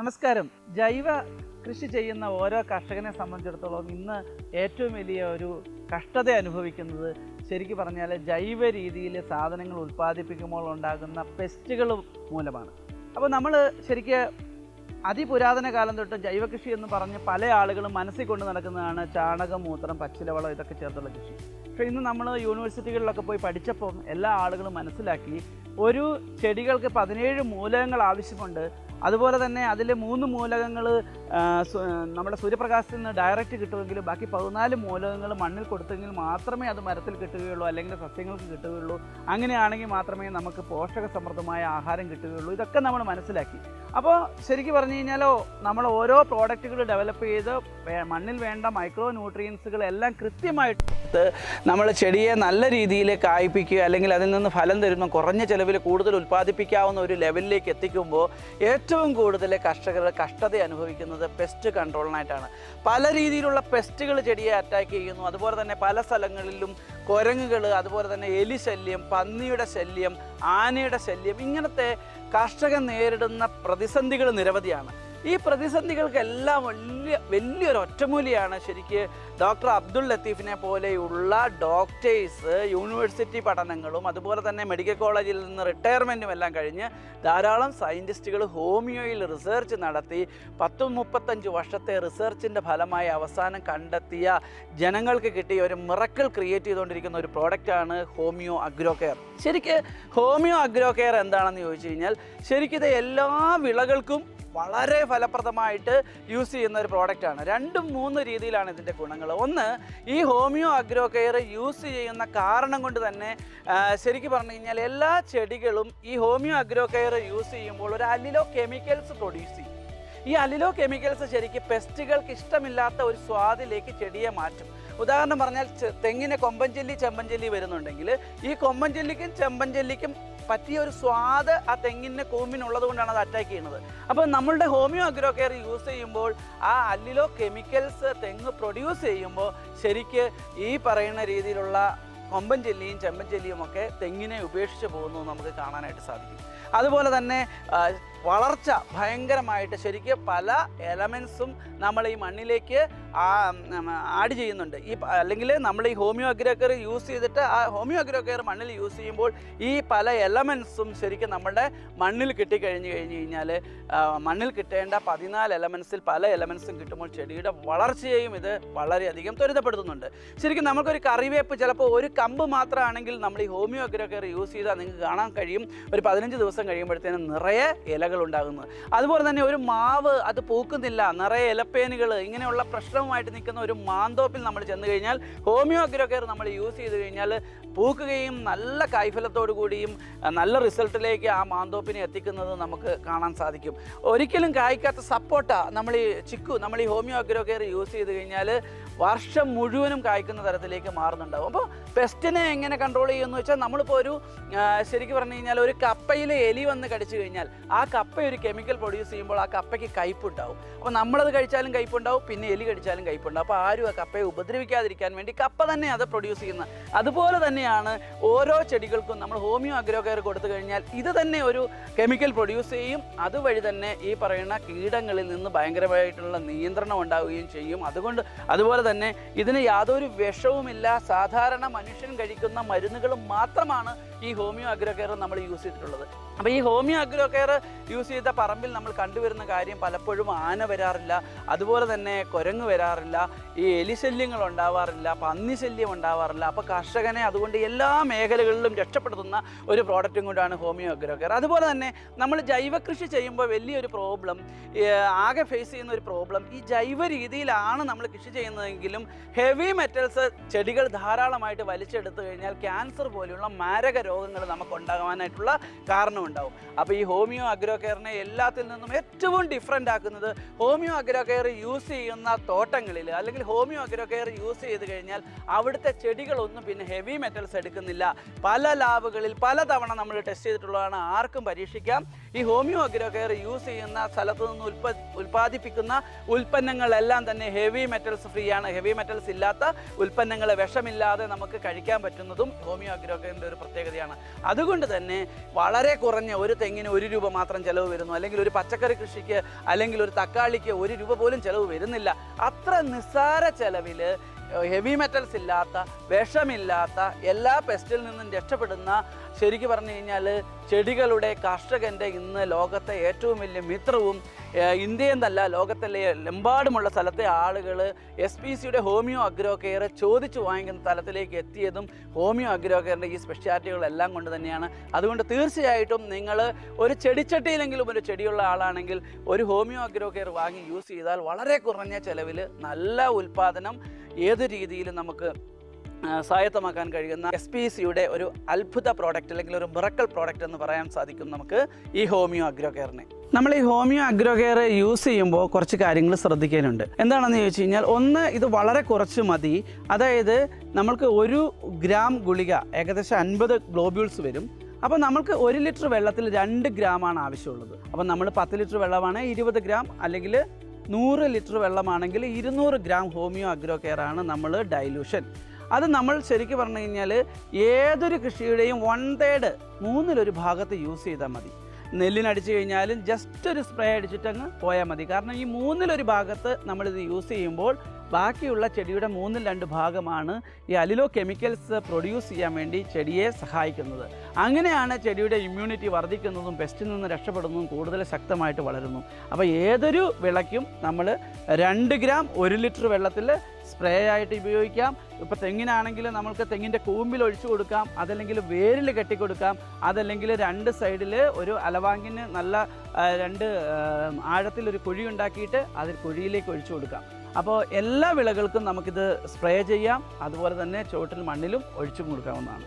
നമസ്കാരം. ജൈവ കൃഷി ചെയ്യുന്ന ഓരോ കർഷകനെ സംബന്ധിച്ചിടത്തോളം ഇന്ന് ഏറ്റവും വലിയ ഒരു കഷ്ടത അനുഭവിക്കുന്നത് ശരിക്കും പറഞ്ഞാൽ ജൈവ രീതിയിൽ സാധനങ്ങൾ ഉൽപ്പാദിപ്പിക്കുമ്പോൾ ഉണ്ടാകുന്ന പെസ്റ്റുകൾ മൂലമാണ്. അപ്പോൾ നമ്മൾ ശരിക്ക് അതിപുരാതന കാലം തൊട്ട് ജൈവ കൃഷി എന്ന് പറഞ്ഞ് പല ആളുകളും മനസ്സിൽ കൊണ്ട് നടക്കുന്നതാണ് ചാണകം മൂത്രം പച്ചിലവളം ഇതൊക്കെ ചേർത്തുള്ള കൃഷി. പക്ഷേ ഇന്ന് നമ്മൾ യൂണിവേഴ്സിറ്റികളിലൊക്കെ പോയി പഠിച്ചപ്പം എല്ലാ ആളുകളും മനസ്സിലാക്കി ഒരു ചെടികൾക്ക് പതിനേഴ് മൂലകങ്ങൾ ആവശ്യമുണ്ട്. അതുപോലെ തന്നെ അതിൽ മൂന്ന് മൂലകങ്ങൾ നമ്മുടെ സൂര്യപ്രകാശത്തിൽ നിന്ന് ഡയറക്റ്റ് കിട്ടുമെങ്കിലും ബാക്കി പതിനാല് മൂലകങ്ങൾ മണ്ണിൽ കൊടുത്തെങ്കിൽ മാത്രമേ അത് മരത്തിൽ കിട്ടുകയുള്ളൂ അല്ലെങ്കിൽ സസ്യങ്ങൾക്ക് കിട്ടുകയുള്ളൂ. അങ്ങനെയാണെങ്കിൽ മാത്രമേ നമുക്ക് പോഷക സമൃദ്ധമായ ആഹാരം കിട്ടുകയുള്ളൂ. ഇതൊക്കെ നമ്മൾ മനസ്സിലാക്കി. അപ്പോൾ ശരിക്കും പറഞ്ഞു കഴിഞ്ഞാലോ നമ്മൾ ഓരോ പ്രോഡക്റ്റുകൾ ഡെവലപ്പ് ചെയ്ത് മണ്ണിൽ വേണ്ട മൈക്രോ ന്യൂട്രിയൻസുകൾ എല്ലാം കൃത്യമായിട്ട് നമ്മൾ ചെടിയെ നല്ല രീതിയിൽ കായ്പിക്കുക അല്ലെങ്കിൽ അതിൽ നിന്ന് ഫലം തരുന്ന കുറഞ്ഞ ചിലവിൽ കൂടുതൽ ഉൽപ്പാദിപ്പിക്കാവുന്ന ഒരു ലെവലിലേക്ക് എത്തിക്കുമ്പോൾ ഏറ്റവും കൂടുതൽ കർഷകർ കഷ്ടത അനുഭവിക്കുന്നത് പെസ്റ്റ് കൺട്രോളിനായിട്ടാണ് പല രീതിയിലുള്ള പെസ്റ്റുകൾ ചെടിയെ അറ്റാക്ക് ചെയ്യുന്നു. അതുപോലെ തന്നെ പല സ്ഥലങ്ങളിലും കുരങ്ങുകൾ അതുപോലെ തന്നെ എലി ശല്യം പന്നിയുടെ ശല്യം ആനയുടെ ശല്യം ഇങ്ങനത്തെ കർഷകൻ നേരിടുന്ന പ്രതിസന്ധികൾ നിരവധിയാണ്. ഈ പ്രതിസന്ധികൾക്കെല്ലാം വലിയ വലിയൊരു ഒറ്റമൂലിയാണ് ശരിക്ക് ഡോക്ടർ അബ്ദുൾ ലത്തീഫിനെ പോലെയുള്ള ഡോക്ടേഴ്സ് യൂണിവേഴ്സിറ്റി പഠനങ്ങളും അതുപോലെ തന്നെ മെഡിക്കൽ കോളേജിൽ നിന്ന് റിട്ടയർമെന്റും എല്ലാം കഴിഞ്ഞ് ധാരാളം സയന്റിസ്റ്റുകൾ ഹോമിയോയിൽ റിസർച്ച് നടത്തി പത്തും മുപ്പത്തഞ്ച് വർഷത്തെ റിസർച്ചിന്റെ ഫലമായി അവസാനം കണ്ടെത്തിയ ജനങ്ങൾക്ക് കിട്ടിയ ഒരു മിറക്കിൾ ക്രിയേറ്റ് ചെയ്തുകൊണ്ടിരിക്കുന്ന ഒരു പ്രോഡക്റ്റാണ് ഹോമിയോ അഗ്രോ കെയർ. ശരിക്ക് ഹോമിയോ അഗ്രോ കെയർ എന്താണെന്ന് ചോദിച്ചു കഴിഞ്ഞാൽ ശരിക്കും ഇത് എല്ലാ വിളകൾക്കും വളരെ ഫലപ്രദമായിട്ട് യൂസ് ചെയ്യുന്ന ഒരു പ്രോഡക്റ്റാണ് രണ്ടും മൂന്ന് രീതിയിലാണ് ഇതിന്റെ ഗുണങ്ങൾ. ഒന്ന് ഈ ഹോമിയോ അഗ്രോ കെയർ യൂസ് ചെയ്യുന്ന കാരണം കൊണ്ട് തന്നെ ശരിക്കും പറഞ്ഞു കഴിഞ്ഞാൽ എല്ലാ ചെടികളും ഈ ഹോമിയോ അഗ്രോ കെയർ യൂസ് ചെയ്യുമ്പോൾ ഒരു അലിലോ കെമിക്കൽസ് പ്രൊഡ്യൂസ് ചെയ്യും. ഈ അലിലോ കെമിക്കൽസ് ശരിക്കും പെസ്റ്റുകൾക്ക് ഇഷ്ടമില്ലാത്ത ഒരു സ്വാദിലേക്ക് ചെടിയെ മാറ്റും. ഉദാഹരണം പറഞ്ഞാൽ തെങ്ങിനെ കൊമ്പൻചെല്ലി ചെമ്പൻചെല്ലി വരുന്നുണ്ടെങ്കിൽ ഈ കൊമ്പൻചെല്ലിക്കും ചെമ്പൻചെല്ലിക്കും പറ്റിയ ഒരു സ്വാദ് ആ തെങ്ങിന്റെ കൂമ്പിനുള്ളത് കൊണ്ടാണ് അത് അറ്റാക്ക് ചെയ്യുന്നത്. അപ്പോൾ നമ്മളുടെ ഹോമിയോ അഗ്രോ കെയർ യൂസ് ചെയ്യുമ്പോൾ ആ അല്ലിലോ കെമിക്കൽസ് തെങ്ങ് പ്രൊഡ്യൂസ് ചെയ്യുമ്പോൾ ശരിക്ക് ഈ പറയുന്ന രീതിയിലുള്ള കൊമ്പൻ ചെല്ലിയും ചെമ്പൻ ചെല്ലിയും ഒക്കെ തെങ്ങിനെ ഉപേക്ഷിച്ച് പോകുന്നു നമുക്ക് കാണാനായിട്ട് സാധിക്കും. അതുപോലെ തന്നെ വളർച്ച ഭയങ്കരമായിട്ട് ശരിക്കും പല എലമെൻസും നമ്മൾ ഈ മണ്ണിലേക്ക് ആഡ് ചെയ്യുന്നുണ്ട്. ഈ അല്ലെങ്കിൽ നമ്മൾ ഈ ഹോമിയോ അഗ്രോക്കർ യൂസ് ചെയ്തിട്ട് ആ ഹോമിയോ അഗ്രോക്കർ മണ്ണിൽ യൂസ് ചെയ്യുമ്പോൾ ഈ പല എലമെൻസും ശരിക്കും നമ്മുടെ മണ്ണിൽ കിട്ടിക്കഴിഞ്ഞ് കഴിഞ്ഞ് കഴിഞ്ഞാൽ മണ്ണിൽ കിട്ടേണ്ട പതിനാല് എലമെൻസിൽ പല എലമെൻസും കിട്ടുമ്പോൾ ചെടിയുടെ വളർച്ചയെയും ഇത് വളരെയധികം ത്വരിതപ്പെടുത്തുന്നുണ്ട്. ശരിക്കും നമുക്കൊരു കറിവേപ്പ് ചിലപ്പോൾ ഒരു കമ്പ് മാത്രമാണെങ്കിൽ നമ്മൾ ഈ ഹോമിയോ അഗ്രോക്കർ യൂസ് ചെയ്താൽ നിങ്ങൾക്ക് കാണാൻ കഴിയും. ഒരു പതിനഞ്ച് ദിവസം കഴിയുമ്പോഴത്തേനും നിറയെ ഇലകൾ ഉണ്ടാകുന്നത് അതുപോലെ തന്നെ ഒരു മാവ് അത് പൂക്കുന്നില്ല നിറയെ ഇലപ്പേനുകൾ ഇങ്ങനെയുള്ള പ്രശ്നവുമായിട്ട് നിൽക്കുന്ന ഒരു മാന്തോപ്പിൽ നമ്മൾ ചെന്ന് കഴിഞ്ഞാൽ ഹോമിയോ അഗ്രോകെയർ നമ്മൾ യൂസ് ചെയ്ത് കഴിഞ്ഞാൽ പൂക്കുകയും നല്ല കായ്ഫലത്തോടു കൂടിയും നല്ല റിസൾട്ടിലേക്ക് ആ മാന്തോപ്പിനെ എത്തിക്കുന്നത് നമുക്ക് കാണാൻ സാധിക്കും. ഒരിക്കലും കായ്ക്കാത്ത സപ്പോട്ട നമ്മൾ ഈ ചിക്കു നമ്മൾ ഈ ഹോമിയോ അഗ്രോകെയർ യൂസ് ചെയ്ത് കഴിഞ്ഞാൽ വർഷം മുഴുവനും കായ്ക്കുന്ന തരത്തിലേക്ക് മാറുന്നുണ്ടാവും. അപ്പോൾ പെസ്റ്റിനെ എങ്ങനെ കൺട്രോൾ ചെയ്യുമെന്ന് വെച്ചാൽ നമ്മളിപ്പോൾ ഒരു ശരിക്കും പറഞ്ഞു കഴിഞ്ഞാൽ ഒരു കപ്പയിൽ എലി വന്ന് കടിച്ചു കഴിഞ്ഞാൽ ആ കപ്പ ഒരു കെമിക്കൽ പ്രൊഡ്യൂസ് ചെയ്യുമ്പോൾ ആ കപ്പയ്ക്ക് കയ്പുണ്ടാവും. അപ്പോൾ നമ്മളത് കഴിച്ചാലും കയ്പുണ്ടാവും പിന്നെ എലി കടിച്ചാലും കയ്പുണ്ടാവും അപ്പോൾ ആരും ആ കപ്പയെ ഉപദ്രവിക്കാതിരിക്കാൻ വേണ്ടി കപ്പ തന്നെ അത് പ്രൊഡ്യൂസ് ചെയ്യുന്നത് അതുപോലെ തന്നെയാണ് ഓരോ ചെടികൾക്കും നമ്മൾ ഹോമിയോ അഗ്രോ കെയർ കൊടുത്തു കഴിഞ്ഞാൽ ഇത് തന്നെ ഒരു കെമിക്കൽ പ്രൊഡ്യൂസ് ചെയ്യും. അതുവഴി തന്നെ ഈ പറയുന്ന കീടങ്ങളിൽ നിന്ന് ഭയങ്കരമായിട്ടുള്ള നിയന്ത്രണം ഉണ്ടാവുകയും ചെയ്യും. അതുകൊണ്ട് അതുപോലെ തന്നെ ഇതിന് യാതൊരു വിഷവുമില്ല. സാധാരണ മനുഷ്യൻ കഴിക്കുന്ന മരുന്നുകൾ മാത്രമാണ് ഈ ഹോമിയോ അഗ്രോ കെയർ നമ്മൾ യൂസ് ചെയ്തിട്ടുള്ളത്. അപ്പോൾ ഈ ഹോമിയോ അഗ്രോ കെയർ യൂസ് ചെയ്ത പറമ്പിൽ നമ്മൾ കണ്ടുവരുന്ന കാര്യം പലപ്പോഴും ആന വരാറില്ല. അതുപോലെ തന്നെ കുരങ്ങ് വരാറില്ല ഈ എലിശല്യങ്ങൾ ഉണ്ടാവാറില്ല പന്നി ശല്യം ഉണ്ടാവാറില്ല അപ്പോൾ കർഷകനെ അതുകൊണ്ട് എല്ലാ മേഖലകളിലും രക്ഷപ്പെടുത്തുന്ന ഒരു പ്രോഡക്റ്റും കൊണ്ടാണ് ഹോമിയോ അഗ്രോ കെയർ. അതുപോലെ തന്നെ നമ്മൾ ജൈവ കൃഷി ചെയ്യുമ്പോൾ വലിയൊരു പ്രോബ്ലം ആകെ ഫേസ് ചെയ്യുന്ന ഒരു പ്രോബ്ലം ഈ ജൈവ രീതിയിലാണ് നമ്മൾ കൃഷി ചെയ്യുന്നതെങ്കിലും ഹെവി മെറ്റൽസ് ചെടികൾ ധാരാളമായിട്ട് വലിച്ചെടുത്തു കഴിഞ്ഞാൽ ക്യാൻസർ പോലെയുള്ള മാരക രോഗങ്ങൾ നമുക്ക് ഉണ്ടാകാനായിട്ടുള്ള കാരണമുണ്ടാവും അപ്പോൾ ഈ ഹോമിയോ അഗ്രോ കെയറിനെ എല്ലാത്തിൽ നിന്നും ഏറ്റവും ഡിഫറെന്റ് ആക്കുന്നത് ഹോമിയോ അഗ്രോ കെയർ യൂസ് ചെയ്യുന്ന തോട്ടങ്ങളിൽ അല്ലെങ്കിൽ ഹോമിയോ അഗ്രോ കെയർ യൂസ് ചെയ്ത് കഴിഞ്ഞാൽ അവിടുത്തെ ചെടികളൊന്നും പിന്നെ ഹെവി മെറ്റൽസ് എടുക്കുന്നില്ല. പല ലാബുകളിൽ പലതവണ നമ്മൾ ടെസ്റ്റ് ചെയ്തിട്ടുള്ളതാണ്. ആർക്കും പരീക്ഷിക്കാം. ഈ ഹോമിയോ അഗ്രോ കെയർ യൂസ് ചെയ്യുന്ന സ്ഥലത്ത് നിന്ന് ഉൽപ്പ ഉൽപ്പാദിപ്പിക്കുന്ന ഉൽപ്പന്നങ്ങളെല്ലാം തന്നെ ഹെവി മെറ്റൽസ് ഫ്രീ ആണ്. ഹെവി മെറ്റൽസ് ഇല്ലാത്ത ഉൽപ്പന്നങ്ങൾ വിഷമില്ലാതെ നമുക്ക് കഴിക്കാൻ പറ്റുന്നതും ഹോമിയോ അഗ്രോ കെയറിന്റെ ഒരു പ്രത്യേകതയാണ്. അതുകൊണ്ട് തന്നെ വളരെ കുറഞ്ഞ ഒരു തെങ്ങിന് ഒരു രൂപ മാത്രം ചിലവ് വരുന്നു. അല്ലെങ്കിൽ ഒരു പച്ചക്കറി കൃഷിക്ക് അല്ലെങ്കിൽ ഒരു തക്കാളിക്ക് ഒരു രൂപ പോലും ചിലവ് വരുന്നില്ല. അത്ര നിസ്സാര ചെലവിൽ ഹെവി മെറ്റൽസ് ഇല്ലാത്ത വിഷമില്ലാത്ത എല്ലാ പെസ്റ്റിൽ നിന്നും രക്ഷപ്പെടുന്ന ശരിക്കും പറഞ്ഞു കഴിഞ്ഞാൽ ചെടികളുടെ കർഷകന്റെ ഇന്ന് ലോകത്തെ ഏറ്റവും വലിയ മിത്രവും ഇന്ത്യ എന്നല്ല ലോകത്തിലെ എമ്പാടുമുള്ള സ്ഥലത്തെ ആളുകൾ എസ് പി സിയുടെ ഹോമിയോ അഗ്രോ കെയർ ചോദിച്ചു വാങ്ങിക്കുന്ന തലത്തിലേക്ക് എത്തിയതും ഹോമിയോ അഗ്രോ കെയറിന്റെ ഈ സ്പെഷ്യാലിറ്റികളെല്ലാം കൊണ്ട് തന്നെയാണ്. അതുകൊണ്ട് തീർച്ചയായിട്ടും നിങ്ങൾ ഒരു ചെടിച്ചട്ടിയിലെങ്കിലും ഒരു ചെടിയുള്ള ആളാണെങ്കിൽ ഒരു ഹോമിയോ അഗ്രോ കെയർ വാങ്ങി യൂസ് ചെയ്താൽ വളരെ കുറഞ്ഞ ചിലവിൽ നല്ല ഉൽപ്പാദനം ഏത് രീതിയിലും നമുക്ക് സ്വായത്തമാക്കാൻ കഴിയുന്ന എസ് പി സിയുടെ ഒരു അത്ഭുത പ്രോഡക്റ്റ് അല്ലെങ്കിൽ ഒരു മിറക്കൽ പ്രോഡക്റ്റ് എന്ന് പറയാൻ സാധിക്കും നമുക്ക് ഈ ഹോമിയോ അഗ്രോ കെയറിനെ. നമ്മൾ ഈ ഹോമിയോ അഗ്രോ കെയർ യൂസ് ചെയ്യുമ്പോൾ കുറച്ച് കാര്യങ്ങൾ ശ്രദ്ധിക്കാനുണ്ട്. എന്താണെന്ന് ചോദിച്ചു കഴിഞ്ഞാൽ ഒന്ന് ഇത് വളരെ കുറച്ച് മതി. അതായത് നമ്മൾക്ക് ഒരു ഗ്രാം ഗുളിക ഏകദേശം അൻപത് ഗ്ലോബ്യൂൾസ് വരും. അപ്പോൾ നമുക്ക് ഒരു ലിറ്റർ വെള്ളത്തിൽ രണ്ട് ഗ്രാമാണ് ആവശ്യമുള്ളത്. അപ്പോൾ നമ്മൾ പത്ത് ലിറ്റർ വെള്ളമാണ് ഇരുപത് ഗ്രാം അല്ലെങ്കിൽ നൂറ് ലിറ്റർ വെള്ളമാണെങ്കിൽ ഇരുന്നൂറ് ഗ്രാം ഹോമിയോ അഗ്രോ കെയർ ആണ് നമ്മൾ ഡൈലൂഷൻ. അത് നമ്മൾ ശരിക്കും പറഞ്ഞു കഴിഞ്ഞാൽ ഏതൊരു കൃഷിയുടെയും വൺ തേർഡ് മൂന്നിലൊരു ഭാഗത്ത് യൂസ് ചെയ്താൽ മതി. നെല്ലിനടിച്ചു കഴിഞ്ഞാലും ജസ്റ്റ് ഒരു സ്പ്രേ അടിച്ചിട്ടങ്ങ് പോയാൽ മതി. കാരണം ഈ മൂന്നിലൊരു ഭാഗത്ത് നമ്മളിത് യൂസ് ചെയ്യുമ്പോൾ ബാക്കിയുള്ള ചെടിയുടെ മൂന്നിൽ രണ്ട് ഭാഗമാണ് ഈ അലിലോ കെമിക്കൽസ് പ്രൊഡ്യൂസ് ചെയ്യാൻ വേണ്ടി ചെടിയെ സഹായിക്കുന്നത്. അങ്ങനെയാണ് ചെടിയുടെ ഇമ്മ്യൂണിറ്റി വർദ്ധിക്കുന്നതും പെസ്റ്റിൽ നിന്ന് രക്ഷപ്പെടുന്നതും കൂടുതൽ ശക്തമായിട്ട് വളരുന്നു. അപ്പോൾ ഏതൊരു വിളയ്ക്കും നമ്മൾ രണ്ട് ഗ്രാം ഒരു ലിറ്റർ വെള്ളത്തിൽ സ്പ്രേ ആയിട്ട് ഉപയോഗിക്കാം. ഇപ്പോൾ തെങ്ങിനാണെങ്കിൽ നമുക്ക് തെങ്ങിന്റെ കൂമ്പിൽ ഒഴിച്ചു കൊടുക്കാം. അതല്ലെങ്കിൽ വേരിൽ കെട്ടിക്കൊടുക്കാം അതല്ലെങ്കിൽ രണ്ട് സൈഡിൽ ഒരു അലവാങ്ങിന് നല്ല രണ്ട് ആഴത്തിൽ ഒരു കുഴി ഉണ്ടാക്കിയിട്ട് അതിൽ കുഴിയിലേക്ക് ഒഴിച്ചു കൊടുക്കാം. അപ്പോൾ എല്ലാ വിളകൾക്കും നമുക്കിത് സ്പ്രേ ചെയ്യാം. അതുപോലെ തന്നെ ചുവട്ടിൽ മണ്ണിലും ഒഴിച്ചു കൊടുക്കാവുന്നതാണ്.